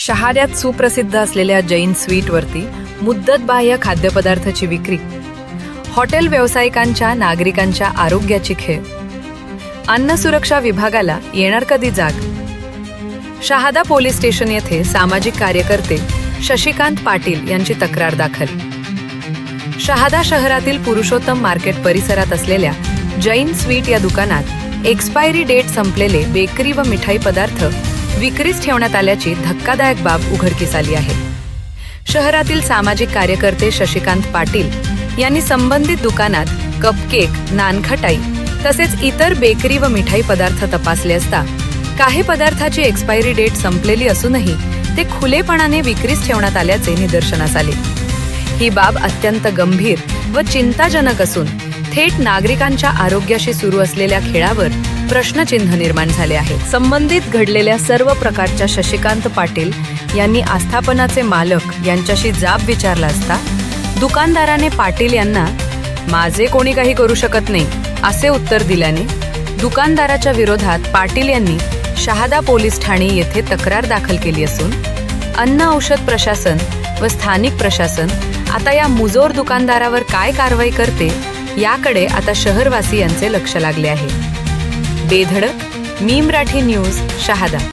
शहाद्यात सुप्रसिद्ध असलेल्या जैन स्वीटवरती मुद्दतबाह्य खाद्यपदार्थाची विक्री हॉटेल व्यावसायिकांच्या नागरिकांच्या आरोग्याची खेळ अन्न सुरक्षा विभागाला येणार कधी जाग? शहादा पोलीस स्टेशन येथे सामाजिक कार्यकर्ते शशिकांत पाटील यांची तक्रार दाखल. शहादा शहरातील पुरुषोत्तम मार्केट परिसरात असलेल्या जैन स्वीट या दुकानात एक्सपायरी डेट संपलेले बेकरी व मिठाई पदार्थ विक्रीस ठेवण्यात आल्याची धक्कादायक बाब उघडकीस आली आहे. शहरातील सामाजिक कार्यकर्ते शशिकांत पाटील यांनी संबंधित दुकानात कपकेक नानखटाई तसेच इतर बेकरी व मिठाई पदार्थ तपासले असता काही पदार्थाची एक्सपायरी डेट संपलेली असूनही ते खुलेपणाने विक्रीस ठेवण्यात आल्याचे निदर्शनास आले. ही बाब अत्यंत गंभीर व चिंताजनक असून थेट नागरिकांच्या आरोग्याशी सुरू असलेल्या खेळावर प्रश्नचिन्ह निर्माण झाले आहे. संबंधित घडलेल्या सर्व प्रकारच्या शशिकांत पाटील यांनी आस्थापनाचे मालक यांच्याशी जाब विचारला असता दुकानदाराने पाटील यांना माझे कोणी काही करू शकत नाही असे उत्तर दिल्याने दुकानदाराच्या विरोधात पाटील यांनी शहादा पोलीस ठाणे येथे तक्रार दाखल केली असून अन्न औषध प्रशासन व स्थानिक प्रशासन आता या मुजोर दुकानदारावर काय कारवाई करते याकडे आता शहरवासियांचे लक्ष लागले आहे. बेधडक मी मराठी न्यूज शहादा.